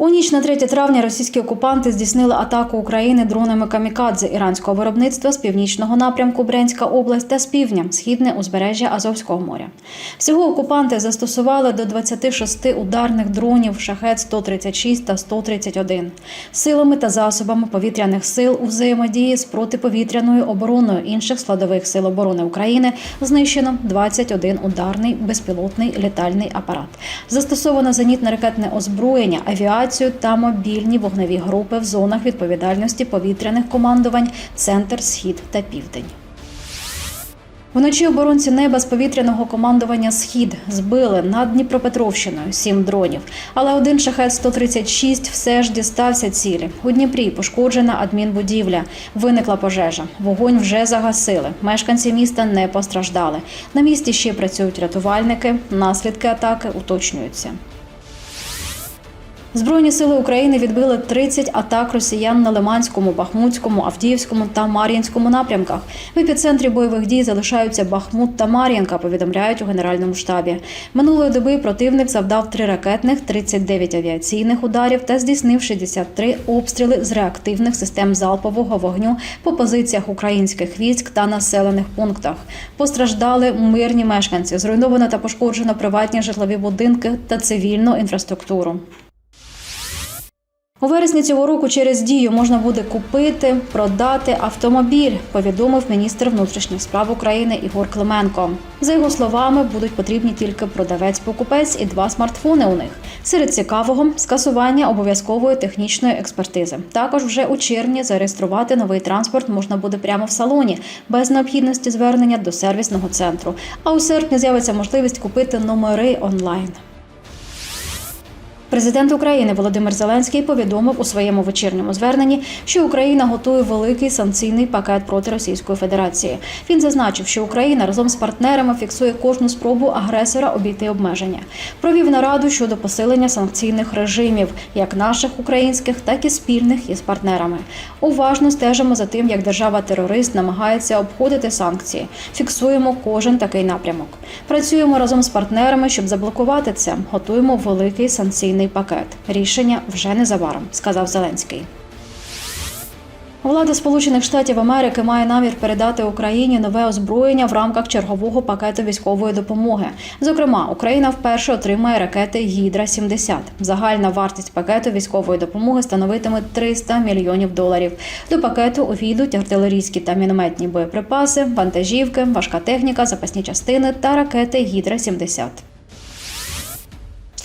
У ніч на 3 травня російські окупанти здійснили атаку України дронами камікадзе іранського виробництва з північного напрямку Брянська область та з півдня східне узбережжя Азовського моря. Всього окупанти застосували до 26 ударних дронів шахет 136 та 131 силами та засобами повітряних сил у взаємодії з протиповітряною обороною інших складових сил оборони України знищено 21 ударний безпілотний літальний апарат. Застосовано зенітно-ракетне озброєння, авіацію та мобільні вогневі групи в зонах відповідальності повітряних командувань Центр, Схід та Південь. Вночі оборонці неба з повітряного командування Схід збили над Дніпропетровщиною сім дронів, але один шахет 136 все ж дістався цілі. У Дніпрі пошкоджена адмінбудівля. Виникла пожежа. Вогонь вже загасили. Мешканці міста не постраждали. На місці ще працюють рятувальники. Наслідки атаки уточнюються. Збройні сили України відбили 30 атак росіян на Лиманському, Бахмутському, Авдіївському та Мар'їнському напрямках. В епіцентрі бойових дій залишаються Бахмут та Мар'їнка, повідомляють у Генеральному штабі. Минулої доби противник завдав 3 ракетних, 39 авіаційних ударів та здійснив 63 обстріли з реактивних систем залпового вогню по позиціях українських військ та населених пунктах. Постраждали мирні мешканці, зруйновано та пошкоджено приватні житлові будинки та цивільну інфраструктуру. У вересні цього року через дію можна буде купити, продати автомобіль, повідомив міністр внутрішніх справ України Ігор Клименко. За його словами, будуть потрібні тільки продавець-покупець і два смартфони у них. Серед цікавого скасування обов'язкової технічної експертизи. Також вже у червні зареєструвати новий транспорт можна буде прямо в салоні, без необхідності звернення до сервісного центру. А у серпні з'явиться можливість купити номери онлайн. Президент України Володимир Зеленський повідомив у своєму вечірньому зверненні, що Україна готує великий санкційний пакет проти Російської Федерації. Він зазначив, що Україна разом з партнерами фіксує кожну спробу агресора обійти обмеження. Провів нараду щодо посилення санкційних режимів, як наших українських, так і спільних із партнерами. Уважно стежимо за тим, як держава-терорист намагається обходити санкції. Фіксуємо кожен такий напрямок. Працюємо разом з партнерами, щоб заблокувати це. Готуємо великий санкційний пакет. Рішення вже незабаром, сказав Зеленський. Влада Сполучених Штатів Америки має намір передати Україні нове озброєння в рамках чергового пакету військової допомоги. Зокрема, Україна вперше отримає ракети Гідра 70 Загальна вартість пакету військової допомоги становитиме 300 мільйонів доларів. До пакету увійдуть артилерійські та мінометні боєприпаси, вантажівки, важка техніка, запасні частини та ракети Гідра 70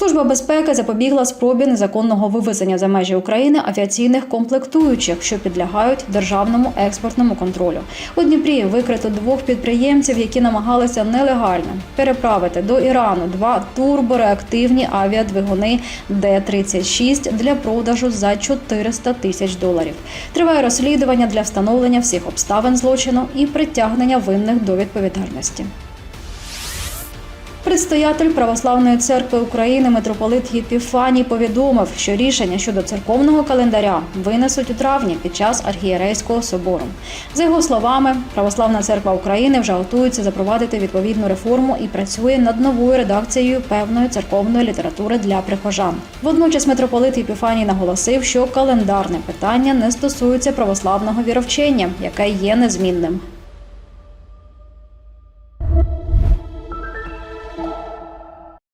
Служба безпеки запобігла спробі незаконного вивезення за межі України авіаційних комплектуючих, що підлягають державному експортному контролю. У Дніпрі викрито двох підприємців, які намагалися нелегально переправити до Ірану два турбореактивні авіадвигуни Д-36 для продажу за 400 тисяч доларів. Триває розслідування для встановлення всіх обставин злочину і притягнення винних до відповідальності. Предстоятель Православної церкви України митрополит Єпіфаній повідомив, що рішення щодо церковного календаря винесуть у травні під час архієрейського собору. За його словами, Православна церква України вже готується запровадити відповідну реформу і працює над новою редакцією певної церковної літератури для прихожан. Водночас митрополит Єпіфаній наголосив, що календарне питання не стосується православного віровчення, яке є незмінним.